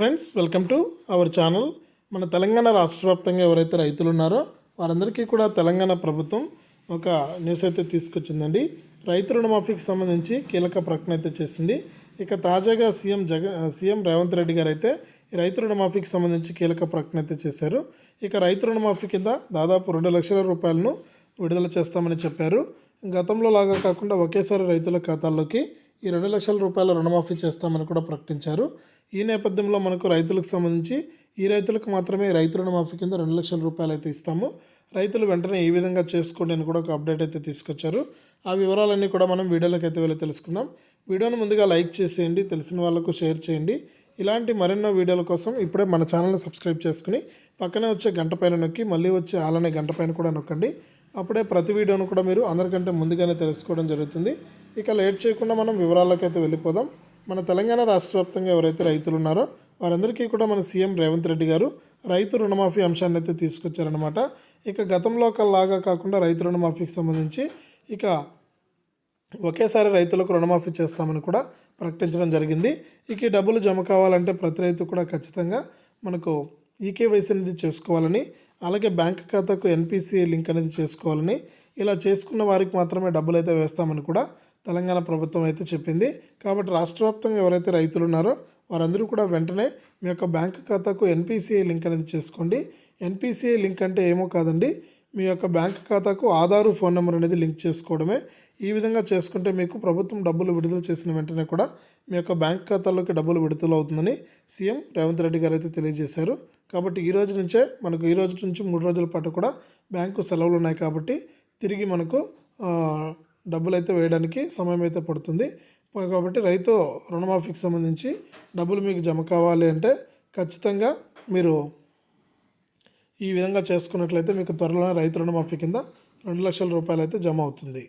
Friends welcome to our channel మన తెలంగాణ రాష్ట్ర వ్యాప్తంగా ఎవరైతే రైతులు ఉన్నారో వారందరికీ కూడా తెలంగాణ ప్రభుత్వం ఒక న్యూస్ అయితే తీసుకొచ్చిందండి. రైతు రుణమాఫీకి సంబంధించి కీలక ప్రకటన అయితే చేసింది. ఇక తాజాగా సీఎం జగ సీఎం రేవంత్ రెడ్డి గారు అయితే ఈ రైతు రుణమాఫీకి సంబంధించి కీలక ప్రకటన అయితే చేశారు. ఇక రైతు రుణమాఫీ కింద దాదాపు రెండు లక్షల రూపాయలను విడుదల చేస్తామని చెప్పారు. గతంలో లాగా కాకుండా ఒకేసారి రైతుల ఖాతాల్లోకి ఈ రెండు లక్షల రూపాయల రుణమాఫీ చేస్తామని కూడా ప్రకటించారు. ఈ నేపథ్యంలో మనకు రైతులకు సంబంధించి ఈ రైతులకు మాత్రమే రైతు రుణమాఫీ కింద రెండు లక్షల రూపాయలు అయితే ఇస్తాము. రైతులు వెంటనే ఏ విధంగా చేసుకోండి అని కూడా ఒక అప్డేట్ అయితే తీసుకొచ్చారు. ఆ వివరాలన్నీ కూడా మనం వీడియోలోకి అయితే వెళ్ళి తెలుసుకుందాం. వీడియోను ముందుగా లైక్ చేసేయండి తెలిసిన వాళ్ళకు షేర్ చేయండి. ఇలాంటి మరెన్నో వీడియోల కోసం ఇప్పుడే మన ఛానల్ని సబ్స్క్రైబ్ చేసుకుని పక్కనే వచ్చే గంట పైన నొక్కి మళ్ళీ వచ్చే ఆలనే గంట పైన కూడా నొక్కండి. అప్పుడే ప్రతి వీడియోను కూడా మీరు అందరికంటే ముందుగానే తెలుసుకోవడం జరుగుతుంది. ఇక లేట్ చేయకుండా మనం వివరాల్లోకి అయితే వెళ్ళిపోదాం. మన తెలంగాణ రాష్ట్ర వ్యాప్తంగా ఎవరైతే రైతులు ఉన్నారో వారందరికీ కూడా మన సీఎం రేవంత్ రెడ్డి గారు రైతు రుణమాఫీ అంశాన్ని అయితే తీసుకొచ్చారనమాట ఇక గతంలో లాగా కాకుండా రైతు రుణమాఫీకి సంబంధించి ఇక ఒకేసారి రైతులకు రుణమాఫీ చేస్తామని కూడా ప్రకటించడం జరిగింది. ఇక డబ్బులు జమ కావాలంటే ప్రతి రైతు కూడా ఖచ్చితంగా మనకు ఈకేవైసీ అనేది చేసుకోవాలని అలాగే బ్యాంక్ ఖాతాకు ఎన్పిసిఐ లింక్ అనేది చేసుకోవాలని ఇలా చేసుకున్న వారికి మాత్రమే డబ్బులు అయితే వేస్తామని కూడా తెలంగాణ ప్రభుత్వం అయితే చెప్పింది. కాబట్టి రాష్ట్ర వ్యాప్తంగా ఎవరైతే రైతులు ఉన్నారో వారందరూ కూడా వెంటనే మీ యొక్క బ్యాంక్ ఖాతాకు ఎన్పిసిఐ లింక్ అనేది చేసుకోండి. ఎన్పిసిఐ లింక్ అంటే ఏమో కాదండి. మీ యొక్క బ్యాంక్ ఖాతాకు ఆధారు ఫోన్ నెంబర్ అనేది లింక్ చేసుకోవడమే. ఈ విధంగా చేసుకుంటే మీకు ప్రభుత్వం డబ్బులు విడుదల చేసిన వెంటనే కూడా మీ యొక్క బ్యాంక్ ఖాతాలోకి డబ్బులు విడుదల అవుతుందని సీఎం రేవంత్ రెడ్డి గారు అయితే తెలియజేశారు. కాబట్టి ఈ రోజు నుంచే మనకు ఈ రోజు నుంచి మూడు రోజుల పాటు కూడా బ్యాంకు సెలవులు ఉన్నాయి కాబట్టి తిరిగి మనకు డబ్బులు అయితే వేయడానికి సమయం అయితే పడుతుంది కాబట్టి రైతు రుణమాఫీకి సంబంధించి డబ్బులు మీకు జమ కావాలి అంటే ఖచ్చితంగా మీరు ఈ విధంగా చేసుకున్నట్లయితే మీకు త్వరలోనే రైతు రుణమాఫీ కింద రెండు లక్షల రూపాయలు అయితే జమ అవుతుంది.